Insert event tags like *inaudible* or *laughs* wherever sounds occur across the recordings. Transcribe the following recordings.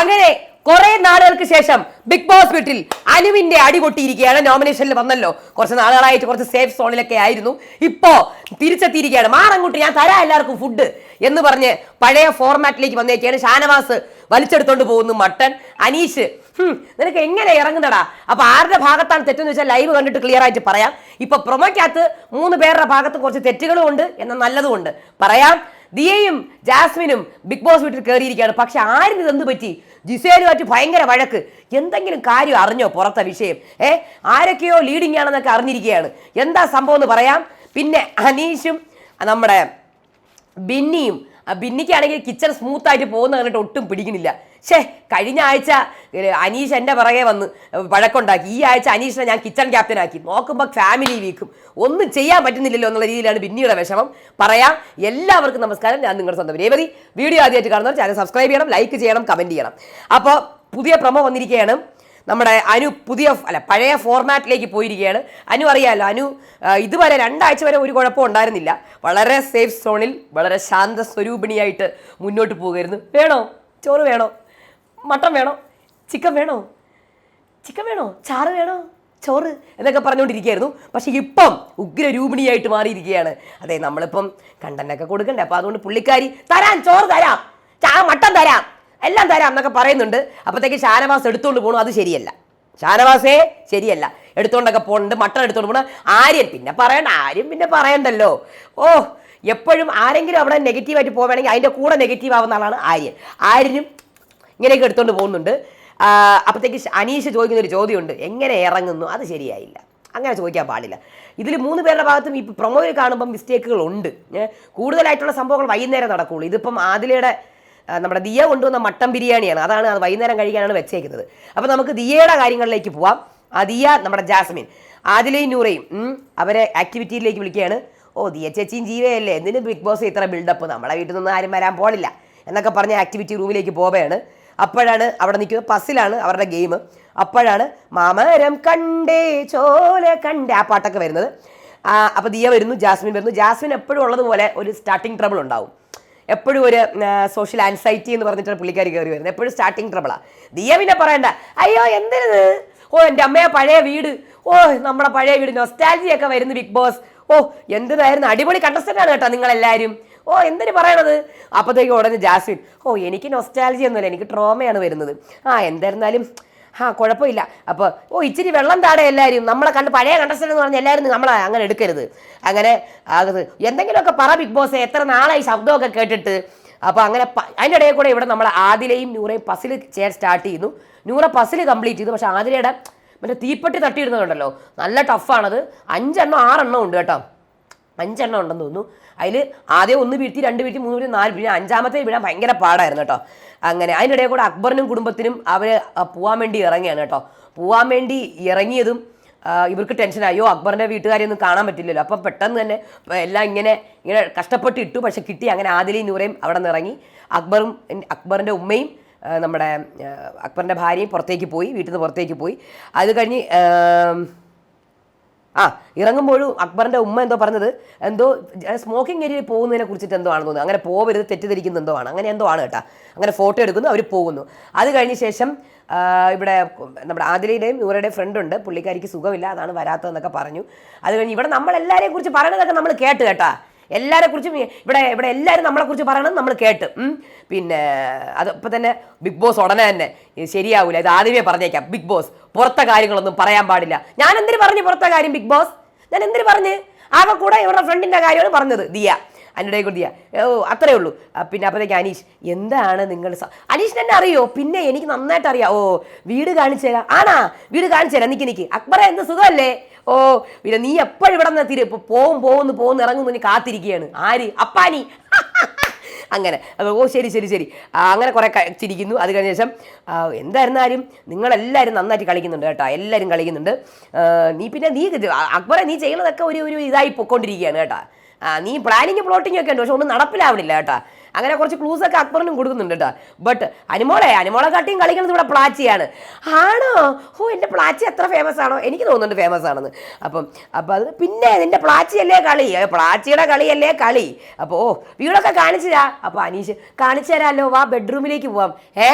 അങ്ങനെ കുറെ നാളുകൾക്ക് ശേഷം ബിഗ് ബോസ് വീട്ടിൽ അനുവിന്റെ അടി പൊട്ടിയിരിക്കുകയാണ്. നോമിനേഷനിൽ വന്നല്ലോ. കുറച്ച് നാളുകളായിട്ട് കുറച്ച് സേഫ് സോണിലൊക്കെ ആയിരുന്നു. ഇപ്പോ തിരിച്ചെത്തിയിരിക്കുകയാണ്. മാറങ്ങോട്ട് ഞാൻ തരാം എല്ലാവർക്കും ഫുഡ് എന്ന് പറഞ്ഞ് പഴയ ഫോർമാറ്റിലേക്ക് വന്നേക്കാണ് ഷാനവാസ് വലിച്ചെടുത്തോണ്ട് പോകുന്നു മട്ടൻ അനീഷ് നിനക്ക് എങ്ങനെ ഇറങ്ങുന്നടാ? അപ്പൊ ആരുടെ ഭാഗത്താണ് തെറ്റെന്ന് വെച്ചാൽ ലൈവ് കണ്ടിട്ട് ക്ലിയർ ആയിട്ട് പറയാം. ഇപ്പൊ പ്രൊമോക്കകത്ത് മൂന്ന് പേരുടെ ഭാഗത്ത് കുറച്ച് തെറ്റുകളും ഉണ്ട്. എന്നാൽ നല്ലതും ഉണ്ട്. പറയാം. ദിയയും ജാസ്മിനും ബിഗ് ബോസ് വീട്ടിൽ കയറിയിരിക്കുകയാണ് പക്ഷെ ആരും ഇതെന്ത് പറ്റി? ജിസേലുമായിട്ട് ഭയങ്കര വഴക്ക്. എന്തെങ്കിലും കാര്യം അറിഞ്ഞോ പുറത്തെ വിഷയം? ഏ? ആരൊക്കെയോ ലീഡിംഗ് ആണെന്നൊക്കെ അറിഞ്ഞിരിക്കുകയാണ്. എന്താ സംഭവം എന്ന് പറയാം. പിന്നെ അനീഷും നമ്മുടെ ബിന്നിയും ബിന്നിക്കാണെങ്കിൽ കിച്ചൺ സ്മൂത്ത് ആയിട്ട് പോകുന്ന കണ്ടിട്ട് ഒട്ടും പിടിക്കുന്നില്ല. ഷേ കഴിഞ്ഞ ആഴ്ച അനീഷ് എന്റെ പിറകെ വന്ന് വഴക്കുണ്ടാക്കി. ഈ ആഴ്ച അനീഷിനെ ഞാൻ കിച്ചൺ ക്യാപ്റ്റൻ ആക്കി. നോക്കുമ്പോൾ ഫാമിലി വീക്കും ഒന്നും ചെയ്യാൻ പറ്റുന്നില്ലല്ലോ എന്നുള്ള രീതിയിലാണ് ബിന്നിയുടെ വിഷമം. പറയാം. എല്ലാവർക്കും നമസ്കാരം. ഞാൻ നിങ്ങളുടെ സ്വന്തം രേവതി. വീഡിയോ ആദ്യമായിട്ട് കാണുന്നവർ ചാനൽ സബ്സ്ക്രൈബ് ചെയ്യണം ലൈക്ക് ചെയ്യണം കമന്റ് ചെയ്യണം. അപ്പോൾ പുതിയ പ്രമോ വന്നിരിക്കുകയാണ്. നമ്മുടെ അനു പുതിയ അല്ല പഴയ ഫോർമാറ്റിലേക്ക് പോയിരിക്കുകയാണ്. അനു അറിയാമല്ലോ അനു ഇതുവരെ രണ്ടാഴ്ച വരെ ഒരു കുഴപ്പം ഉണ്ടായിരുന്നില്ല. വളരെ സേഫ് സോണിൽ വളരെ ശാന്ത സ്വരൂപിണിയായിട്ട് മുന്നോട്ട് പോകുമായിരുന്നു. വേണോ? ചോറ് വേണോ? മട്ടൻ വേണോ? ചിക്കൻ വേണോ? ചിക്കൻ വേണോ? ചാറ് വേണോ? ചോറ്? എന്നൊക്കെ പറഞ്ഞുകൊണ്ടിരിക്കുകയായിരുന്നു പക്ഷെ ഇപ്പം ഉഗ്രരൂപിണിയായിട്ട് മാറിയിരിക്കുകയാണ്. അതെ നമ്മളിപ്പം കണ്ടനൊക്കെ കൊടുക്കണ്ടേ? അപ്പം അതുകൊണ്ട് പുള്ളിക്കാരി തരാൻ ചോറ് തരാം ചാ മട്ടൻ തരാം എല്ലാം തരാം എന്നൊക്കെ പറയുന്നുണ്ട്. അപ്പോഴത്തേക്ക് ഷാനവാസ് എടുത്തുകൊണ്ട് പോകണം അത് ശരിയല്ല. ഷാനവാസേ ശരിയല്ല. എടുത്തുകൊണ്ടൊക്കെ പോകുന്നുണ്ട് മട്ടൺ എടുത്തുകൊണ്ട് പോകണം ആര്യൻ പിന്നെ പറയണ്ട ആര്യം പിന്നെ പറയണ്ടല്ലോ. ഓ എപ്പോഴും ആരെങ്കിലും അവിടെ നെഗറ്റീവായിട്ട് പോവുകയാണെങ്കിൽ അതിന്റെ കൂടെ നെഗറ്റീവ് ആവുന്ന ആളാണ് ആര്യൻ. ആര്യനും ഇങ്ങനെയൊക്കെ എടുത്തുകൊണ്ട് പോകുന്നുണ്ട്. അപ്പോഴത്തേക്ക് അനീഷ് ചോദിക്കുന്ന ഒരു ചോദ്യമുണ്ട്. എങ്ങനെ ഇറങ്ങുന്നു? അത് ശരിയായില്ല. അങ്ങനെ ചോദിക്കാൻ പാടില്ല. ഇതിൽ മൂന്ന് പേരുടെ ഭാഗത്തും ഈ പ്രൊമോയിൽ കാണുമ്പോൾ മിസ്റ്റേക്കുകൾ ഉണ്ട്. കൂടുതലായിട്ടുള്ള സംഭവങ്ങൾ വൈകുന്നേരം നടക്കുള്ളൂ. ഇതിപ്പം ആദിലയുടെ നമ്മുടെ ദിയ കൊണ്ടുവന്ന മട്ടൻ ബിരിയാണിയാണ്. അതാണ് അത് വൈകുന്നേരം കഴിക്കാനാണ് വെച്ചേക്കുന്നത്. അപ്പോൾ നമുക്ക് ദിയയുടെ കാര്യങ്ങളിലേക്ക് പോവാം. ദിയ നമ്മുടെ ജാസ്മിൻ. ആദിലയും നൂറയും അവരെ ആക്ടിവിറ്റിയിലേക്ക് വിളിക്കുകയാണ്. ഓ ദിയ ചേച്ചിയും ജീവയല്ലേ? എന്തിനും ബിഗ് ബോസ് ഇത്ര ബിൽഡപ്പ് നമ്മളെ വീട്ടിൽ നിന്ന് ആരും വരാൻ പോണില്ല. എന്നൊക്കെ പറഞ്ഞ് ആക്ടിവിറ്റി റൂമിലേക്ക് പോവുകയാണ്. അപ്പോഴാണ് അവിടെ നിൽക്കുന്നത് പസിലാണ് അവരുടെ ഗെയിം. അപ്പോഴാണ് മാമരം കണ്ടേ ചോല കണ്ടേ. ആ പാട്ടൊക്കെ വരുന്നത്. അപ്പോൾ ദിയ വരുന്നു ജാസ്മിൻ വരുന്നു. ജാസ്മിൻ എപ്പോഴും ഉള്ളതുപോലെ ഒരു സ്റ്റാർട്ടിങ് ട്രബിൾ ഉണ്ടാവും. എപ്പോഴും ഒരു സോഷ്യൽ ആൻസൈറ്റി എന്ന് പറഞ്ഞിട്ട് പുള്ളിക്കാരി കയറി വരുന്നത്. എപ്പോഴും സ്റ്റാർട്ടിങ് ട്രബിളാണ് ദിയ പിന്നെ പറയണ്ട അയ്യോ എന്തിനത്? ഓ എന്റെ അമ്മയെ പഴയ വീട്. ഓ നമ്മുടെ പഴയ വീട്. നൊസ്റ്റാലജിയൊക്കെ വരുന്നു ബിഗ് ബോസ് ഓ എന്തിനായിരുന്നു അടിപൊളി കണ്ടസ്റ്റന്റ് ആണ് കേട്ടോ നിങ്ങളെല്ലാവരും ഓ എന്തിനു പറയണത്? അപ്പോഴത്തേക്ക് ഉടനെ ജാസ്മിൻ ഓ എനിക്ക് നൊസ്റ്റാലജി ഒന്നുമില്ല എനിക്ക് ട്രോമയാണ് വരുന്നത്. ആ എന്തായിരുന്നാലും ആ കുഴപ്പമില്ല. അപ്പോൾ ഓ ഇച്ചിരി വെള്ളം താടെ എല്ലാവരും നമ്മളെ കണ്ട് പഴയ കണ്ടസ്റ്റൻ എന്ന് പറഞ്ഞാൽ എല്ലാവരും നമ്മളെ അങ്ങനെ എടുക്കരുത്. അങ്ങനെ ആകരുത്. എന്തെങ്കിലുമൊക്കെ പറ ബിഗ് ബോസ് എത്ര നാളായി ശബ്ദമൊക്കെ കേട്ടിട്ട്. അപ്പോൾ അങ്ങനെ അതിന്റെ ഇടയിൽ കൂടെ ഇവിടെ നമ്മൾ ആദിലയും നൂറയും പസിൽ ചെയ്യാൻ സ്റ്റാർട്ട് ചെയ്യുന്നു. നൂറ പസിൽ കംപ്ലീറ്റ് ചെയ്തു. പക്ഷേ ആദിലയുടെ മറ്റേ തീപ്പെട്ടി തട്ടിയിടുന്നതുണ്ടല്ലോ. നല്ല ടഫാണത് അഞ്ചെണ്ണം ആറെണ്ണം ഉണ്ട് കേട്ടോ. അഞ്ചെണ്ണം ഉണ്ടെന്ന് തോന്നുന്നു. അതിൽ ആദ്യം ഒന്ന് വീഴ്ത്തി രണ്ട് വീഴ്ത്തി മൂന്ന് വീഴ്ത്തി നാല് വീഴ്ത്തി. അഞ്ചാമത്തെ വീഴാൻ ഭയങ്കര പാടായിരുന്നു കേട്ടോ. അങ്ങനെ അതിനിടയിൽ കൂടെ അക്ബറിനും കുടുംബത്തിനും അവർ പോകാൻ വേണ്ടി ഇറങ്ങിയാണ് കേട്ടോ. പോകാൻ വേണ്ടി ഇറങ്ങിയതും ഇവർക്ക് ടെൻഷനായോ അക്ബറിന്റെ വീട്ടുകാരെയൊന്നും കാണാൻ പറ്റില്ലല്ലോ. അപ്പം പെട്ടെന്ന് തന്നെ എല്ലാം ഇങ്ങനെ ഇങ്ങനെ കഷ്ടപ്പെട്ട് ഇട്ടു. പക്ഷെ കിട്ടി. അങ്ങനെ ആദിലയും നൂറയും അവിടെ നിന്ന് ഇറങ്ങി. അക്ബറും അക്ബറിന്റെ ഉമ്മയും നമ്മുടെ അക്ബറിന്റെ ഭാര്യയും പുറത്തേക്ക് പോയി. വീട്ടിൽ നിന്ന് പുറത്തേക്ക് പോയി. അത് കഴിഞ്ഞ് ആം, ഇറങ്ങുമ്പോഴും അക്ബറിന്റെ ഉമ്മ എന്തോ പറഞ്ഞത് എന്തോ സ്മോക്കിംഗ് ഏരിയയിൽ പോകുന്നതിനെ കുറിച്ചിട്ട് എന്തോ ആണെന്ന് തോന്നുന്നു. അങ്ങനെ പോവരുത് തെറ്റിദ്ധരിക്കുന്ന എന്തോ ആണ്. അങ്ങനെ എന്തോ ആണ് കേട്ടാ. അങ്ങനെ ഫോട്ടോ എടുക്കുന്നു അവർ പോകുന്നു. അത് കഴിഞ്ഞ ശേഷം ഇവിടെ നമ്മുടെ ആദിലയുടെയും നൂറയുടെയും ഫ്രണ്ട് ഉണ്ട്. പുള്ളിക്കാരിക്ക് സുഖമില്ല അതാണ് വരാത്തതെന്നൊക്കെ പറഞ്ഞു. അത് കഴിഞ്ഞ് ഇവിടെ നമ്മളെല്ലാവരെയും കുറിച്ച് പറയണതൊക്കെ നമ്മൾ കേട്ട് കേട്ടാ. എല്ലാരെ കുറിച്ചും ഇവിടെ ഇവിടെ എല്ലാവരും നമ്മളെ കുറിച്ച് പറയണത് നമ്മൾ കേട്ട്. പിന്നെ അത് തന്നെ ബിഗ് ബോസ് ഉടനെ തന്നെ ശരിയാവില്ല ശരിയാവൂല. ഇത് ആദ്യമേ പറഞ്ഞേക്കാം. ബിഗ് ബോസ് പുറത്തെ കാര്യങ്ങളൊന്നും പറയാൻ പാടില്ല. ഞാൻ എന്തിനു പറഞ്ഞു പുറത്തെ കാര്യം ബിഗ് ബോസ്? ഞാൻ എന്തിനു പറഞ്ഞ്? ആകെ കൂടെ ഇവരുടെ ഫ്രണ്ടിന്റെ കാര്യമാണ് പറഞ്ഞത് ദിയ. അതിന്റെ കൂടി ദിയ. ഓ അത്രേ ഉള്ളൂ. പിന്നെ അപ്പോഴത്തേക്ക് അനീഷ് എന്താണ് നിങ്ങൾ അനീഷിന് എന്നെ അറിയോ? പിന്നെ എനിക്ക് നന്നായിട്ട് അറിയാം ഓ വീട് കാണിച്ചു തരാം. ആണാ വീട് കാണിച്ചു തരാം. നിക്ക് നിക്ക്. അക്ബറെ എന്ത് സുഖമല്ലേ? ഓ പിന്നെ നീ എപ്പോഴും ഇവിടെ നിന്ന് തിരി പോവും പോകുന്നു പോകുന്നു ഇറങ്ങുന്നു നീ കാത്തിരിക്കുകയാണ്. ആര്? അപ്പാനി. *laughs* അങ്ങനെ. ഓ ശരി ശരി ശരി. അങ്ങനെ കുറെ ചിരിക്കുന്നു. അത് കഴിഞ്ഞ ശേഷം എന്തായിരുന്നാലും നിങ്ങളെല്ലാവരും നന്നായിട്ട് കളിക്കുന്നുണ്ട് കേട്ടോ. എല്ലാവരും കളിക്കുന്നുണ്ട്. നീ പിന്നെ നീ അക്ബറെ നീ ചെയ്യുന്നതൊക്കെ ഒരു ഒരു ഇതായി പൊക്കോണ്ടിരിക്കുകയാണ് കേട്ടോ. നീ പ്ലാനിങ് പ്ലോട്ടിങ്ങൊക്കെ ഉണ്ട്. പക്ഷെ ഒന്നും നടപ്പിലാവണില്ല കേട്ടോ. അങ്ങനെ കുറച്ച് ക്ലൂസ് ഒക്കെ അക്ബറിനും കൊടുക്കുന്നുണ്ട് കേട്ടോ. ബട്ട് അനുമോളെ അനുമോളെ കാട്ടിയും കളിക്കുന്നത് ഇവിടെ പ്ലാച്ചിയാണ്. ആണോ? ഓ എന്റെ പ്ലാച്ചി എത്ര ഫേമസ് ആണോ? എനിക്ക് തോന്നുന്നുണ്ട് ഫേമസ് ആണെന്ന്. അപ്പം അപ്പം അത് പിന്നെ നിന്റെ പ്ലാച്ചിയല്ലേ കളി? പ്ലാച്ചിയുടെ കളിയല്ലേ കളി? അപ്പോൾ ഓ വീടൊക്കെ കാണിച്ചു അപ്പോൾ അനീഷ് കാണിച്ചു തരാമല്ലോ വാ ബെഡ്റൂമിലേക്ക് പോവാം. ഏ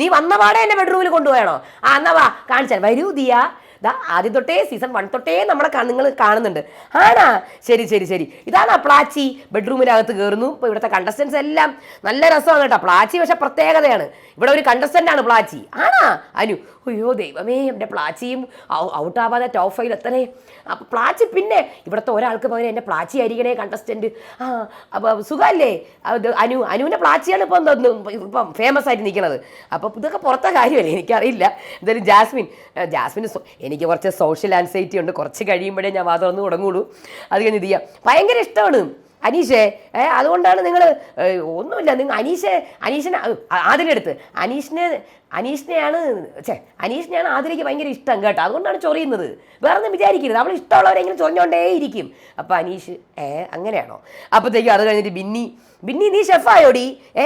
നീ വന്ന പാടെ എന്നെ ബെഡ്റൂമിൽ കൊണ്ടുപോയണോ? ആ എന്നാ വാ കാണിച്ചാൽ വരൂ ദിയ. ദാ ആദ്യം തൊട്ടേ സീസൺ വൺ തൊട്ടേ നമ്മളെ നിങ്ങൾ കാണുന്നുണ്ട്. ആണാ? ശരി ശരി ശരി. ഇതാണ് ആ പ്ലാച്ചി. ബെഡ്റൂമിനകത്ത് കയറുന്നു ഇപ്പോൾ ഇവിടുത്തെ കണ്ടസ്റ്റൻസ് എല്ലാം നല്ല രസമാണ് കേട്ടോ. പ്ലാച്ചി പക്ഷെ പ്രത്യേകതയാണ്. ഇവിടെ ഒരു കണ്ടസ്റ്റന്റ് ആണ് പ്ലാച്ചി. ആണാ? അനു അയ്യോ ദൈവമേ എന്റെ പ്ലാച്ചിയും ഔട്ട് ആവാതെ ടോപ്പ് ഫൈൽ എത്തണേ. അപ്പം പ്ലാച്ചി പിന്നെ ഇവിടുത്തെ ഒരാൾക്ക് പകരം എന്റെ പ്ലാച്ചി ആയിരിക്കണേ കണ്ടസ്റ്റന്റ് ആ അപ്പോൾ സുഖമല്ലേ അനു അനുവിന്റെ പ്ലാച്ചിയാണ് ഇപ്പം ഇപ്പം ഫേമസ് ആയിട്ട് നിൽക്കുന്നത് അപ്പോൾ ഇതൊക്കെ പുറത്തെ കാര്യമല്ലേ എനിക്കറിയില്ല. എന്തായാലും ജാസ്മിൻ ജാസ്മിൻ എനിക്ക് കുറച്ച് സോഷ്യൽ ആൻസൈറ്റി ഉണ്ട്. കുറച്ച് കഴിയുമ്പോഴേ ഞാൻ വാ തുടങ്ങുള്ളൂ. അത് കഴിഞ്ഞ് ഇത് ചെയ്യാം. ഭയങ്കര ഇഷ്ടമാണ്. അനീഷേ ഏ അതുകൊണ്ടാണ് നിങ്ങൾ ഒന്നുമില്ല നിങ്ങൾ അനീഷെ അനീഷിനെ ആദിലെടുത്ത് അനീഷിനെ അനീഷിനെയാണ് ഛേ അനീഷിനെയാണ് ആദിലേക്ക് ഭയങ്കര ഇഷ്ടം കേട്ടോ. അതുകൊണ്ടാണ് ചൊറിയുന്നത്. വേറെ ഒന്നും വിചാരിക്കരുത്. അവൾ ഇഷ്ടമുള്ളവരെങ്കിലും ചൊറിഞ്ഞോണ്ടേ ഇരിക്കും അപ്പം അനീഷ് ഏ അങ്ങനെയാണോ? അപ്പോഴത്തേക്കും അത് കഴിഞ്ഞിട്ട് ബിന്നി. ബിന്നി നീ ഷെഫായോടി? ഏ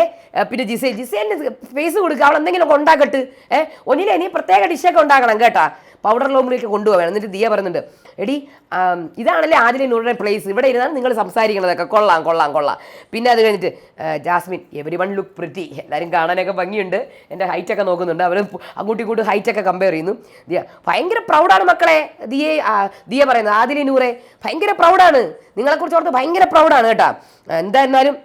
പിന്നെ ജിസേൽ ജിസേലിന് സ്പേസ് കൊടുക്കുക അവൾ എന്തെങ്കിലുമൊക്കെ ഉണ്ടാക്കട്ട് ഏ ഒന്നിലെ നീ പ്രത്യേക ഡിഷൊക്കെ ഉണ്ടാക്കണം കേട്ടാ. പൗഡർ ലോമിലേക്ക് കൊണ്ടുപോകാൻ എന്നിട്ട് ദിയ പറയുന്നുണ്ട് എടി ഇതാണല്ലേ ആദ്യം നൂറിന്റെ പ്ലേസ് ഇവിടെ ഇരുന്നാൽ നിങ്ങൾ സംസാരിക്കണതൊക്കെ കൊള്ളാം കൊള്ളാം കൊള്ളാം. പിന്നെ അത് കഴിഞ്ഞിട്ട് Jasmine everyone look pretty എല്ലാവരും കാണാനൊക്കെ ഭംഗിയുണ്ട്. എന്റെ ഹൈറ്റൊക്കെ നോക്കുന്നുണ്ട്. അവർ അങ്ങോട്ടും ഇങ്ങോട്ടും ഹൈറ്റൊക്കെ കമ്പയർ ചെയ്യുന്നു. ദിയ ഭയങ്കര പ്രൗഡാണ് മക്കളെ. ദിയെ ദിയ പറയുന്നത് ആദിലെ നൂറെ ഭയങ്കര പ്രൗഡാണ് നിങ്ങളെക്കുറിച്ച് ഓർത്ത് ഭയങ്കര പ്രൗഡാണ് കേട്ടോ. എന്തായിരുന്നാലും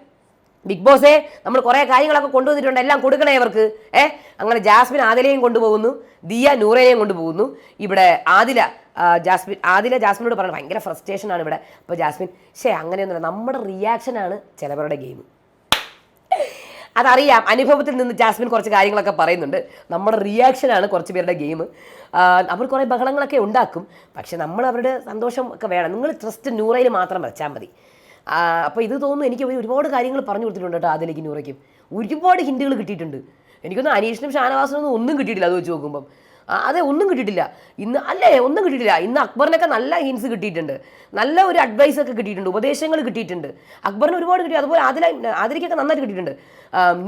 ബിഗ് ബോസേ നമ്മൾ കുറേ കാര്യങ്ങളൊക്കെ കൊണ്ടുവന്നിട്ടുണ്ട്. എല്ലാം കൊടുക്കണേ അവർക്ക് ഏ അങ്ങനെ ജാസ്മിൻ ആദിലയും കൊണ്ടുപോകുന്നു. ദിയ നൂറയെയും കൊണ്ടുപോകുന്നു. ഇവിടെ ആദില ജാസ്മിൻ ആദില ജാസ്മിനോട് പറഞ്ഞു ഭയങ്കര ഫ്രസ്ട്രേഷൻ ആണ് ഇവിടെ. അപ്പോൾ ജാസ്മിൻ ശേ അങ്ങനെയൊന്നുമില്ല. നമ്മുടെ റിയാക്ഷനാണ് ചിലവരുടെ ഗെയിം അതറിയാം അനുഭവത്തിൽ നിന്ന് ജാസ്മിൻ കുറച്ച് കാര്യങ്ങളൊക്കെ പറയുന്നുണ്ട്. നമ്മുടെ റിയാക്ഷനാണ് കുറച്ച് പേരുടെ ഗെയിം അവർ കുറേ ബഹളങ്ങളൊക്കെ ഉണ്ടാക്കും. പക്ഷെ നമ്മൾ അവരുടെ സന്തോഷം ഒക്കെ വേണം. നിങ്ങൾ ട്രസ്റ്റ് നൂറയിൽ മാത്രം വെച്ചാൽ മതി. അപ്പോൾ ഇത് തോന്നുന്നു എനിക്ക് ഒരു- ഒരുപാട് കാര്യങ്ങൾ പറഞ്ഞു കൊടുത്തിട്ടുണ്ട് കേട്ടോ അതിലേക്ക് നൂറയ്ക്കും. ഒരുപാട് ഹിൻഡുകൾ കിട്ടിയിട്ടുണ്ട്. എനിക്കൊന്നും അനീഷിനും ഷാനവാസിനും ഒന്നും കിട്ടിയിട്ടില്ല അത് വെച്ച് നോക്കുമ്പം. അതെ ഒന്നും കിട്ടിയിട്ടില്ല. ഇന്ന് അല്ലേ ഒന്നും കിട്ടിയിട്ടില്ല. ഇന്ന് അക്ബറിനൊക്കെ നല്ല ഹിൻസ് കിട്ടിയിട്ടുണ്ട്. നല്ല ഒരു അഡ്വൈസ് ഒക്കെ കിട്ടിയിട്ടുണ്ട് ഉപദേശങ്ങൾ കിട്ടിയിട്ടുണ്ട്. അക്ബറിന് ഒരുപാട് കിട്ടി അതുപോലെ അതിൽ അതിലേക്കൊക്കെ നന്നായിട്ട് കിട്ടിയിട്ടുണ്ട്.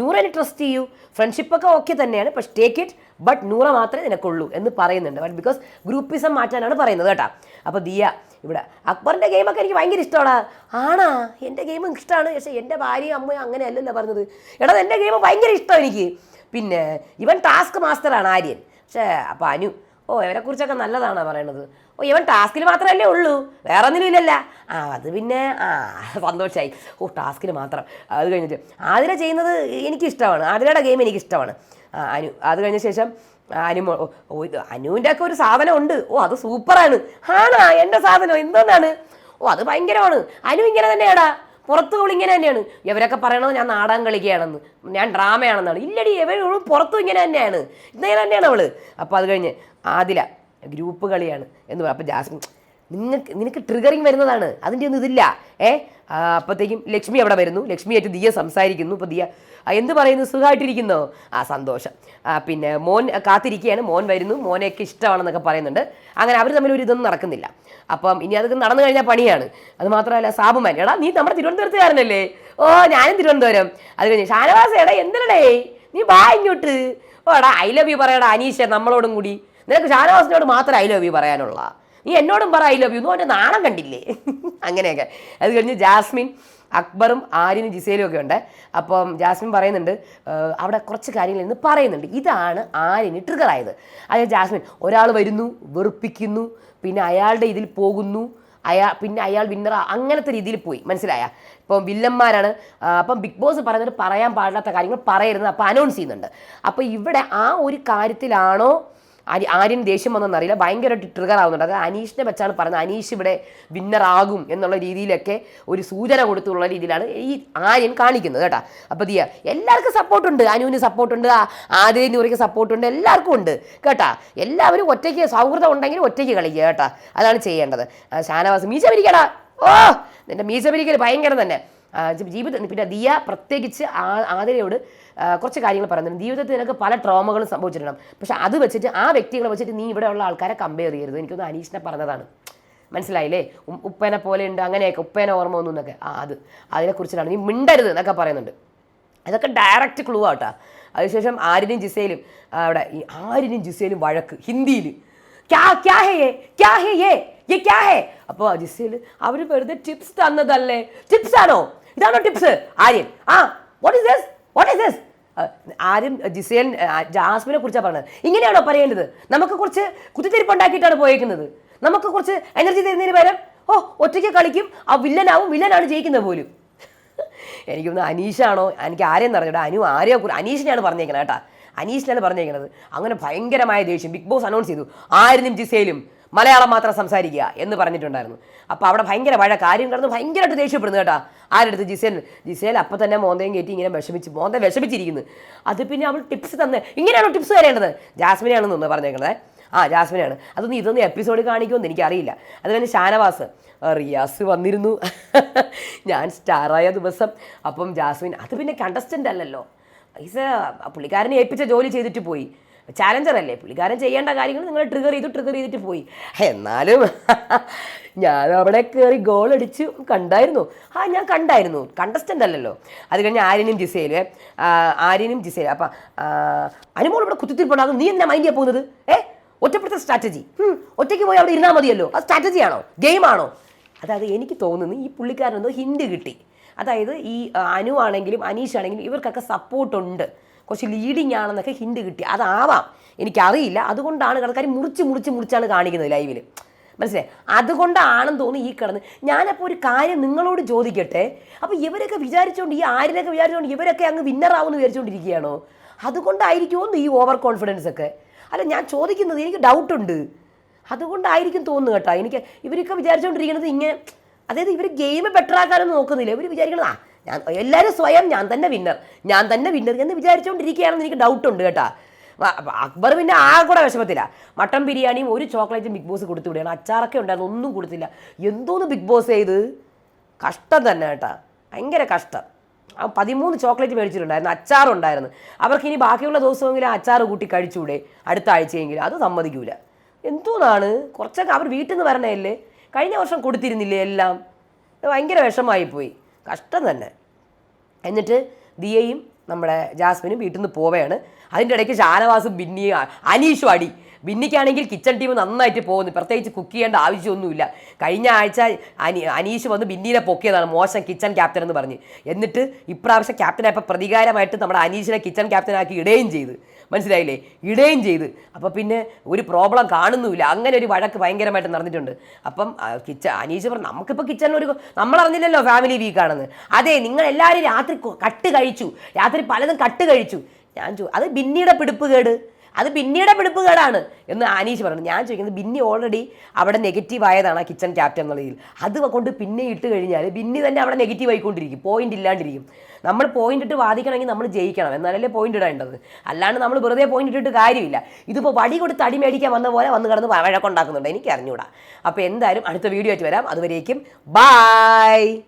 നൂറനെ ട്രസ്റ്റ് ചെയ്യൂ. ഫ്രണ്ട്ഷിപ്പൊക്കെ ഓക്കെ തന്നെയാണ് പക്ഷേ ടേക്ക് ഇറ്റ് ബട്ട് നൂറ മാത്രമേ നിനക്കുള്ളൂ എന്ന് പറയുന്നുണ്ട്. ബട്ട് ബിക്കോസ് ഗ്രൂപ്പിസം മാറ്റാനാണ് പറയുന്നത് കേട്ടോ. അപ്പോൾ ദിയ ഇവിടെ. അക്ബറിന്റെ ഗെയിമൊക്കെ എനിക്ക് ഭയങ്കര ഇഷ്ടമാണ്. ആണാ എന്റെ ഗെയിമും ഇഷ്ടമാണ്. പക്ഷേ എന്റെ ഭാര്യയും അമ്മയും അങ്ങനെ അല്ലല്ലോ പറഞ്ഞത്. എടാ എന്റെ ഗെയിം ഭയങ്കര ഇഷ്ടമാണ് എനിക്ക്. പിന്നെ ഇവൻ ടാസ്ക് മാസ്റ്ററാണ് ആര്യൻ. പക്ഷേ അപ്പോൾ അനു. ഓ ഇവരെക്കുറിച്ചൊക്കെ നല്ലതാണ് പറയണത്? ഓ ഇവൻ ടാസ്കിൽ മാത്രമല്ലേ ഉള്ളൂ. വേറെ ഒന്നിനും ഇല്ലല്ല. ആ അത് പിന്നെ ആ സന്തോഷമായി ഓ ടാസ്കിൽ മാത്രം. അത് കഴിഞ്ഞിട്ട്. ആതിര ചെയ്യുന്നത് എനിക്കിഷ്ടമാണ്. ആതിരയുടെ ഗെയിം എനിക്കിഷ്ടമാണ് അനു അത് കഴിഞ്ഞ ശേഷം ആ, അനു മോ- ഓ, ഇത് അനുവിന്റെ ഒക്കെ ഒരു സാധനം ഉണ്ട്. ഓ അത് സൂപ്പറാണ്. ആണാ എന്റെ സാധനം. എന്തോന്നാണ്? ഓ അത് ഭയങ്കരമാണ്. അനു ഇങ്ങനെ തന്നെയാടാ. പുറത്ത് ഇങ്ങനെ തന്നെയാണ്. ഇവരൊക്കെ പറയണത് ഞാൻ നാടകം കളിക്കുകയാണെന്ന്. ഞാൻ ഡ്രാമയാണെന്നാണ്. ഇല്ലടി ഇവരും പുറത്തും ഇങ്ങനെ തന്നെയാണ്. ഇങ്ങനെ തന്നെയാണ് അവൾ. അപ്പോൾ അത് കഴിഞ്ഞ് ആദില ഗ്രൂപ്പ് കളിയാണ് എന്ന് പറയും അപ്പോൾ ജാസ്മിൻ നിങ്ങൾക്ക് നിനക്ക് ട്രിഗറിങ് വരുന്നതാണ്. അതിന്റെ ഒന്നും ഇതില്ല. ഏ? ആ, അപ്പോഴത്തേക്കും ലക്ഷ്മി അവിടെ വരുന്നു. ലക്ഷ്മി ആയിട്ട് ദിയ സംസാരിക്കുന്നു. ഇപ്പോൾ ദിയ എന്ത് പറയുന്നു? സുഖമായിട്ടിരിക്കുന്നോ? ആ സന്തോഷം. പിന്നെ മോൻ കാത്തിരിക്കുകയാണ്. മോൻ വരുന്നു. മോനെയൊക്കെ ഇഷ്ടമാണെന്നൊക്കെ പറയുന്നുണ്ട്. അങ്ങനെ അവർ തമ്മിൽ ഒരു ഇതൊന്നും നടക്കുന്നില്ല. അപ്പം ഇനി അതൊക്കെ നടന്നു കഴിഞ്ഞാൽ പണിയാണ്. അത് മാത്രമല്ല സാബുമാൻ എടാ നീ നമ്മുടെ തിരുവനന്തപുരത്തുകാരനല്ലേ? ഓ ഞാനും തിരുവനന്തപുരം. അത് കഴിഞ്ഞ് ഷാനവാസ എടാ എന്തിനടേ? നീ വാ ഇങ്ങോട്ട്. ഓ എടാ ഐ ലവ് യു പറയടാ അനീഷ നമ്മളോടും കൂടി. നിനക്ക് ഷാനവാസിനോട് മാത്രം ഐ ലവ് യു പറയാനുള്ള. നീ എന്നോടും പറ ഐ ലവ് യു എന്ന് നാണം കണ്ടില്ലേ? അങ്ങനെയൊക്കെ. അത് കഴിഞ്ഞ് ജാസ്മിൻ അക്ബറും ആര്യനും ജിസേലും ഒക്കെ ഉണ്ട്. അപ്പം ജാസ്മിൻ പറയുന്നുണ്ട് "ഏഹ്, അവിടെ കുറച്ച് കാര്യങ്ങൾ ഇന്ന് പറയുന്നുണ്ട്. ഇതാണ് ആര്യന് ട്രിഗർ ആയത്. അതായത് ജാസ്മിൻ ഒരാൾ വരുന്നു വെറുപ്പിക്കുന്നു പിന്നെ അയാളുടെ ഇതിൽ പോകുന്നു അയാൾ പിന്നെ അയാൾ വിന്നറാ അങ്ങനത്തെ രീതിയിൽ പോയി. മനസ്സിലായ? ഇപ്പം വില്ലന്മാരാണ്. അപ്പം ബിഗ് ബോസ് പറയുന്നത് പറയാൻ പാടില്ലാത്ത കാര്യങ്ങൾ പറയരുത് അപ്പം അനൗൺസ് ചെയ്യുന്നുണ്ട്. അപ്പോൾ ഇവിടെ ആ ഒരു കാര്യത്തിലാണോ ആര്യ- ആര്യൻ ദേഷ്യം വന്നെന്നറിയില്ല ഭയങ്കരമായിട്ട് ട്രിഗർ ആവുന്നുണ്ട്. അത് അനീഷിനെ വെച്ചാണ് പറയുന്നത്. അനീഷ് ഇവിടെ വിന്നർ ആകും എന്നുള്ള രീതിയിലൊക്കെ ഒരു സൂചന കൊടുത്തുള്ള രീതിയിലാണ് ഈ ആര്യൻ കാണിക്കുന്നത് കേട്ടോ. അപ്പോൾ ദിയ എല്ലാവർക്കും സപ്പോർട്ടുണ്ട് അനുവിന് സപ്പോർട്ടുണ്ട് ആദ്യം നൂറിക്ക് സപ്പോർട്ടുണ്ട് എല്ലാവർക്കും ഉണ്ട് കേട്ടാ. എല്ലാവരും ഒറ്റയ്ക്ക് സൗഹൃദം ഉണ്ടെങ്കിൽ ഒറ്റയ്ക്ക് കളിക്കുക കേട്ടാ. അതാണ് ചെയ്യേണ്ടത്. ഷാനവാസ് മീശ പിരിക്കടാ ഓ നിന്റെ മീശ പിരിക്കൽ ഭയങ്കര തന്നെ. ജീവിതം പിന്നെ ദിയ പ്രത്യേകിച്ച് ആതിരയോട് കുറച്ച് കാര്യങ്ങൾ പറയുന്നുണ്ട്. ജീവിതത്തിൽ നിനക്ക് പല ട്രോമകളും സംഭവിച്ചിട്ടുണ്ടാകും പക്ഷെ അത് വെച്ചിട്ട് ആ വ്യക്തികളെ വെച്ചിട്ട് നീ ഇവിടെയുള്ള ആൾക്കാരെ കമ്പയർ ചെയ്യരുത്. എനിക്കൊന്ന് അനീഷിനെ പറഞ്ഞതാണ്. മനസ്സിലായില്ലേ? ഉപ്പേനെ പോലെ ഉണ്ട് അങ്ങനെയൊക്കെ ഉപ്പേനെ ഓർമ്മ വന്നു എന്നൊക്കെ. ആ അത്. അതിനെക്കുറിച്ചിട്ടാണ്. നീ മിണ്ടരുത് എന്നൊക്കെ പറയുന്നുണ്ട്. അതൊക്കെ ഡയറക്റ്റ് ക്ലൂ ആട്ടാ. അതിനുശേഷം ആരിനും ജിസയിലും അവിടെ ഈ ആരിനും ജിസയിലും വഴക്ക്. ഹിന്ദിയിൽ ക്യാ ക്യാ ഹേ ക്യാ ഹേ യേ? ഹേ? അപ്പോൾ ജിസയിൽ അവർ വെറുതെ ടിപ്സ് തന്നതല്ലേ? ടിപ്സ് ആണോ? ഇതാണോ ടിപ്സ്? ആര്യൻ. ആ what is this what is this ആരും ജിസേൻ ജാസ്മിനെ കുറിച്ചാണ് പറഞ്ഞത്. ഇങ്ങനെയാണോ പറയേണ്ടത്? നമുക്ക് കുറച്ച് കുത്തിത്തിരിപ്പ് ഉണ്ടാക്കിയിട്ടാണ് പോയേക്കുന്നത്. നമുക്ക് കുറച്ച് എനർജി തരുന്നതിന് പകരം ഓ ഒറ്റയ്ക്ക് കളിക്കും. ആ വില്ലനാവും വില്ലനാണ് ജയിക്കുന്നത് പോലും. എനിക്കൊന്ന് അനീഷാണോ? എനിക്ക് ആരെയും അറിഞ്ഞൂടാ അനു ആരെയോ അനീഷിനെയാണ് പറഞ്ഞേക്കണത് കേട്ടാ. അനീഷിനാണ് പറഞ്ഞേക്കണത്. അങ്ങനെ ഭയങ്കരമായ ദേഷ്യം. ബിഗ് ബോസ് അനൗൺസ് ചെയ്തു. ആരിനും ജിസേലും. മലയാളം മാത്രം സംസാരിക്കുക എന്ന് പറഞ്ഞിട്ടുണ്ടായിരുന്നു. അപ്പോൾ അവിടെ ഭയങ്കര വഴ കാര്യം കിടന്ന് ഭയങ്കരമായിട്ട് ദേഷ്യപ്പെടുന്നു കേട്ടാ. ആരെടുത്ത്? ജിസേൽ ജിസേൽ അപ്പം തന്നെ മോന്തയും കയറ്റി ഇങ്ങനെ വിഷമിച്ച് മോന്ത വിഷമിച്ചിരിക്കുന്നു. അത് പിന്നെ അവൾ ടിപ്സ് തന്നെ. ഇങ്ങനെയാണോ ടിപ്സ് തരേണ്ടത്? ജാസ്മിനെയാണെന്ന് തോന്നുന്നു പറഞ്ഞേക്കണത് ആ ജാസ്മിനാണ് അതൊന്നും ഇതൊന്നും എപ്പിസോഡ് കാണിക്കുമെന്ന് എനിക്കറിയില്ല. അത് തന്നെ ഷാനവാസ് റിയാസ് വന്നിരുന്നു. *laughs* ഞാൻ സ്റ്റാറായ ദിവസം. അപ്പം ജാസ്മിൻ അത് പിന്നെ കണ്ടസ്റ്റന്റ് അല്ലല്ലോ. ഈസ് പുള്ളിക്കാരനെ ഏൽപ്പിച്ച ജോലി ചെയ്തിട്ട് പോയി. ചാലഞ്ചർ അല്ലേ പുള്ളിക്കാരൻ ചെയ്യേണ്ട കാര്യങ്ങൾ നിങ്ങൾ ട്രിഗർ ചെയ്തു ട്രിഗർ ചെയ്തിട്ട് പോയി. എന്നാലും *laughs* ഞാൻ അവിടെ കയറി ഗോൾ അടിച്ചു കണ്ടായിരുന്നു. ആ ഞാൻ കണ്ടായിരുന്നു. കണ്ടസ്റ്റന്റ് അല്ലല്ലോ. അത് കഴിഞ്ഞ് ആര്യനും ജിസയിലേ ആര്യനും ജിസേലും അപ്പം അനുമോൾ ഇവിടെ കുത്തിത്തിരിപ്പുണ്ടാകും. നീ എന്നാ മൈൻഡ് പോകുന്നത്? ഏ? ഒറ്റപ്പെടുത്ത സ്ട്രാറ്റജി ഒറ്റയ്ക്ക് പോയി അവിടെ ഇരുന്നാൽ മതിയല്ലോ. അത് സ്ട്രാറ്റജിയാണോ ഗെയിമാണോ അതായത് എനിക്ക് തോന്നുന്നു ഈ പുള്ളിക്കാരനെന്തോ ഹിൻഡ് കിട്ടി. അതായത് ഈ അനു ആണെങ്കിലും അനീഷ് ആണെങ്കിലും ഇവർക്കൊക്കെ സപ്പോർട്ടുണ്ട് കുറച്ച് ലീഡിങ് ആണെന്നൊക്കെ ഹിൻഡ് കിട്ടി. അതാവാം. എനിക്കറിയില്ല. അതുകൊണ്ടാണ് കളിക്കാർ മുറിച്ച് മുറിച്ച് മുറിച്ചാണ് കാണിക്കുന്നത് ലൈവിൽ മനസ്സിലായി? അതുകൊണ്ടാണെന്ന് തോന്നി ഈ കിടന്ന്. ഞാനപ്പോൾ ഒരു കാര്യം നിങ്ങളോട് ചോദിക്കട്ടെ? അപ്പോൾ ഇവരൊക്കെ വിചാരിച്ചുകൊണ്ട് ഈ ആരിലൊക്കെ വിചാരിച്ചുകൊണ്ട് ഇവരൊക്കെ അങ്ങ് വിന്നറാവുമെന്ന് വിചാരിച്ചുകൊണ്ടിരിക്കുകയാണോ അതുകൊണ്ടായിരിക്കുമെന്ന് ഈ ഓവർ കോൺഫിഡൻസ് ഒക്കെ? അല്ല ഞാൻ ചോദിക്കുന്നത് എനിക്ക് ഡൗട്ടുണ്ട് അതുകൊണ്ടായിരിക്കും തോന്നുന്നു കേട്ടോ. എനിക്ക് ഇവരൊക്കെ വിചാരിച്ചുകൊണ്ടിരിക്കുന്നത് ഇങ്ങനെ അതായത് ഇവർ ഗെയിം ബെറ്റർ ആക്കാനൊന്നും നോക്കുന്നില്ല. ഇവർ വിചാരിക്കുന്നത് ആ ഞാൻ എല്ലാവരും സ്വയം ഞാൻ തന്നെ വിന്നർ ഞാൻ തന്നെ വിന്നർ എന്ന് വിചാരിച്ചുകൊണ്ടിരിക്കുകയാണെന്ന് എനിക്ക് ഡൗട്ടുണ്ട് കേട്ടാ. അക്ബർ പിന്നെ ആ കൂടെ വിഷമത്തില്ല മട്ടൻ ബിരിയാണിയും ഒരു ചോക്ലേറ്റും ബിഗ് ബോസ് കൊടുത്തു വിടുകയാണ് അച്ചാറൊക്കെ ഉണ്ടായിരുന്നു ഒന്നും കൊടുത്തില്ല. എന്തോന്ന് ബിഗ് ബോസ് ചെയ്ത് കഷ്ടം തന്നെ കേട്ടാ. ഭയങ്കര കഷ്ടം. ആ പതിമൂന്ന് ചോക്ലേറ്റ് മേടിച്ചിട്ടുണ്ടായിരുന്നു അച്ചാറുണ്ടായിരുന്നു. അവർക്ക് ഇനി ബാക്കിയുള്ള ദിവസമെങ്കിലും അച്ചാർ കൂട്ടി കഴിച്ചൂടെ? അടുത്ത ആഴ്ചയെങ്കിലും. അത് സമ്മതിക്കൂല. എന്തോന്നാണ്? കുറച്ചൊക്കെ അവർ വീട്ടിൽ നിന്ന് വരണയല്ലേ? കഴിഞ്ഞ വർഷം കൊടുത്തിരുന്നില്ലേ എല്ലാം? ഭയങ്കര വിഷമായിപ്പോയി കഷ്ടം തന്നെ. എന്നിട്ട് ദിയയും നമ്മുടെ ജാസ്മിനും വീട്ടിൽ നിന്ന് പോവുകയാണ്. അതിന്റെ ഇടയ്ക്ക് ഷാനവാസും ബിന്നിയും അനീഷും അടി. ബിന്നിക്കാണെങ്കിൽ കിച്ചൺ ടീം നന്നായിട്ട് പോകുന്നു. പ്രത്യേകിച്ച് കുക്ക് ചെയ്യേണ്ട ആവശ്യമൊന്നുമില്ല. കഴിഞ്ഞ ആഴ്ച അനി അനീഷ് വന്ന് ബിന്നീനെ പൊക്കിയതാണ്. മോശം കിച്ചൺ ക്യാപ്റ്റൻ എന്ന് പറഞ്ഞ്. എന്നിട്ട് ഇപ്രാവശ്യം ക്യാപ്റ്റനായപ്പോൾ പ്രതികാരമായിട്ട് നമ്മുടെ അനീഷിനെ കിച്ചൺ ക്യാപ്റ്റനാക്കി ഇടുകയും ചെയ്ത്. മനസ്സിലായില്ലേ? ഇടുകയും ചെയ്ത്. അപ്പോൾ പിന്നെ ഒരു പ്രോബ്ലം കാണുന്നുമില്ല. അങ്ങനെ ഒരു വഴക്ക് ഭയങ്കരമായിട്ട് നടന്നിട്ടുണ്ട്. അപ്പം കിച്ച അനീഷ് പറഞ്ഞു നമുക്കിപ്പോൾ കിച്ചണിൽ ഒരു നമ്മളറിഞ്ഞില്ലല്ലോ ഫാമിലി വീക്കാണെന്ന് അതെ നിങ്ങൾ എല്ലാവരും രാത്രി കട്ട് കഴിച്ചു. രാത്രി പലതും കട്ട് കഴിച്ചു. ഞാൻ ചോ അത് ബിന്നിയുടെ പിടിപ്പുകേട് അത് ബിന്നിയുടെ പിടിപ്പുകേടാണ് എന്ന് ആനീഷ് പറഞ്ഞു ഞാൻ ചോദിക്കുന്നത് ബിന്നി ഓൾറെഡി അവിടെ നെഗറ്റീവ് ആയതാണ് ആ കിച്ചൺ ക്യാപ്റ്റൻ എന്നുള്ളതിൽ അത് കൊണ്ട് പിന്നെ ഇട്ട് കഴിഞ്ഞാൽ ബിന്നി തന്നെ അവിടെ നെഗറ്റീവ് ആയിക്കൊണ്ടിരിക്കും. പോയിന്റ് ഇല്ലാണ്ടിരിക്കും. നമ്മൾ പോയിന്റ് ഇട്ട് വാദിക്കണമെങ്കിൽ നമ്മൾ ജയിക്കണം. എന്നാലല്ലേ പോയിന്റ് ഇടേണ്ടത്. അല്ലാണ്ട് നമ്മൾ വെറുതെ പോയിന്റ് ഇട്ടിട്ട് കാര്യമില്ല. ഇതിപ്പോൾ വടി കൊടുത്ത് അടി മേടിക്കാൻ വന്ന പോലെ വന്ന് കിടന്ന് വഴക്കുണ്ടാക്കുന്നുണ്ട്. എനിക്ക് അറിഞ്ഞൂടാ അപ്പോൾ എന്തായാലും അടുത്ത വീഡിയോ ആയിട്ട് വരാം. അതുവരേക്കും ബായ്